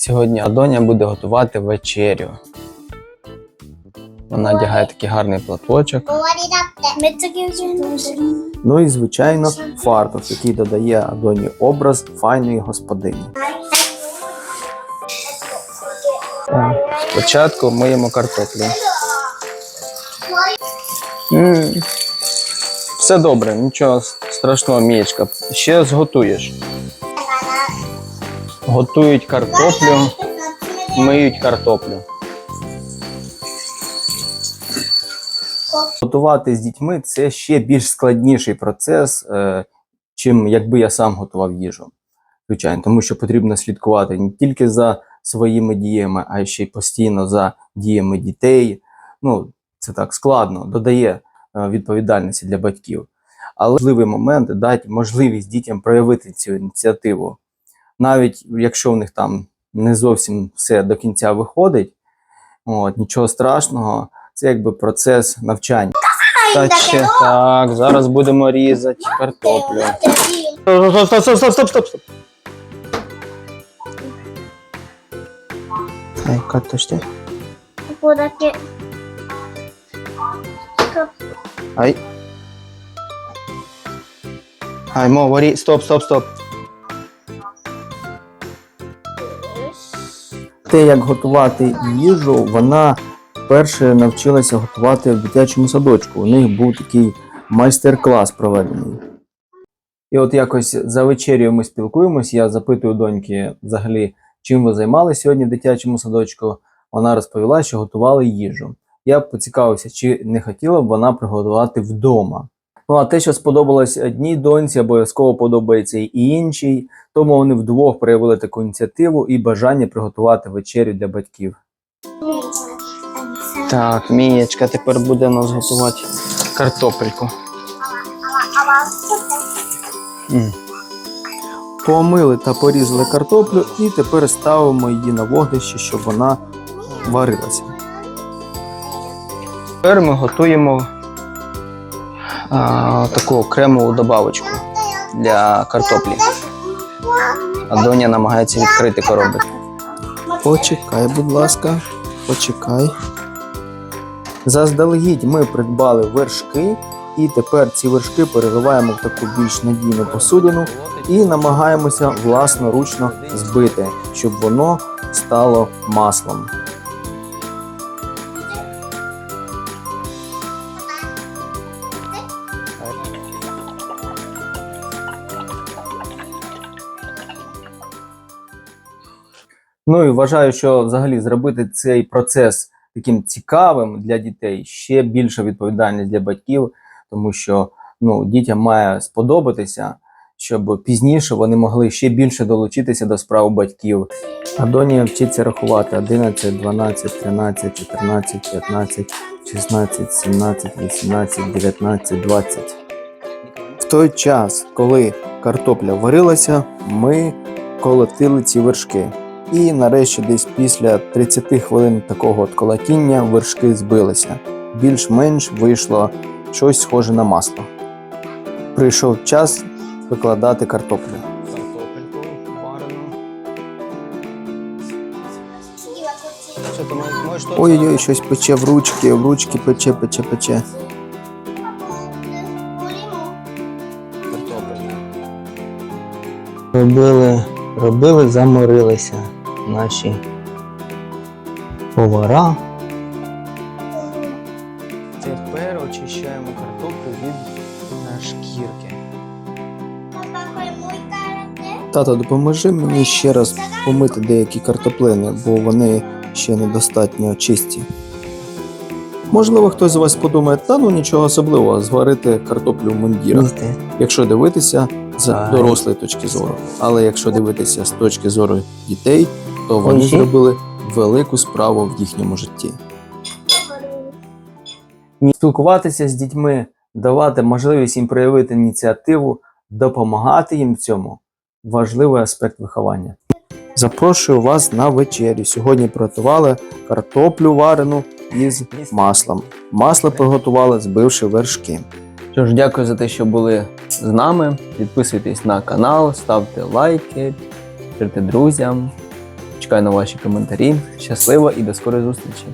Сьогодні Адоня буде готувати вечерю. Вона одягає такий гарний платочок. Ну і, звичайно, фартух, який додає Адоні образ файної господині. Спочатку миємо картоплю. М -м -м. Все добре, нічого страшного, мієчка. Ще зготуєш. Готують картоплю, миють картоплю. Готувати з дітьми це ще більш складніший процес, е, чим якби я сам готував їжу. Звичайно, тому що потрібно слідкувати не тільки за своїми діями, а ще й постійно за діями дітей. Ну, це так складно, додає е, відповідальності для батьків. Але важливий момент дати можливість дітям проявити цю ініціативу навіть якщо в них там не зовсім все до кінця виходить, от, нічого страшного, це якби процес навчання. Та ще так, зараз будемо різати картоплю. Стоп, стоп, стоп, стоп, стоп, стоп. Ай, картошки. Ай. Ай, мо, варі, стоп, стоп, стоп. Те, як готувати їжу, вона перше навчилася готувати в дитячому садочку. У них був такий майстер-клас проведений. І от якось за вечерю ми спілкуємось. Я запитую доньки взагалі, чим ви займалися сьогодні в дитячому садочку. Вона розповіла, що готували їжу. Я поцікавився, чи не хотіла б вона приготувати вдома. Ну а те, що сподобалось одній доньці, обов'язково подобається і іншій. Тому вони вдвох проявили таку ініціативу і бажання приготувати вечерю для батьків. Так, Мієчка тепер буде у нас готувати картопельку. М. Помили та порізали картоплю і тепер ставимо її на вогнище, щоб вона варилася. Тепер ми готуємо а, таку кремову добавочку для картоплі. А доня намагається відкрити коробок. Почекай, будь ласка, почекай. Заздалегідь ми придбали вершки, і тепер ці вершки переливаємо в таку більш надійну посудину і намагаємося власноручно збити, щоб воно стало маслом. Ну і вважаю, що взагалі зробити цей процес таким цікавим для дітей ще більша відповідальність для батьків, тому що ну, дітям має сподобатися, щоб пізніше вони могли ще більше долучитися до справ батьків. Адонія вчиться рахувати 11, 12, 13, 14, 15, 16, 17, 18, 19, 20. В той час, коли картопля варилася, ми колотили ці вершки. І нарешті, десь після 30 хвилин такого от колотіння вершки збилися. Більш-менш вийшло щось схоже на масло. Прийшов час викладати картоплю. Ой-ой, щось пече в ручки, в ручки пече, пече, пече. Робили, робили, заморилися наші повара. Тепер очищаємо картоплю від е, шкірки. Тато, допоможи мені ще раз помити деякі картоплини, бо вони ще недостатньо чисті. Можливо, хтось з вас подумає, та ну нічого особливого, зварити картоплю в мундірах, якщо дивитися з дорослої точки зору. Але якщо дивитися з точки зору дітей, то вони Ой, зробили велику справу в їхньому житті. Спілкуватися з дітьми, давати можливість їм проявити ініціативу, допомагати їм в цьому важливий аспект виховання. Запрошую вас на вечерю. Сьогодні приготували картоплю варену із маслом. Масло приготували, збивши вершки. Що ж, дякую за те, що були з нами. Підписуйтесь на канал, ставте лайки, пишіть друзям. Чекаю на ваші коментарі. Щасливо і до скорої зустрічі!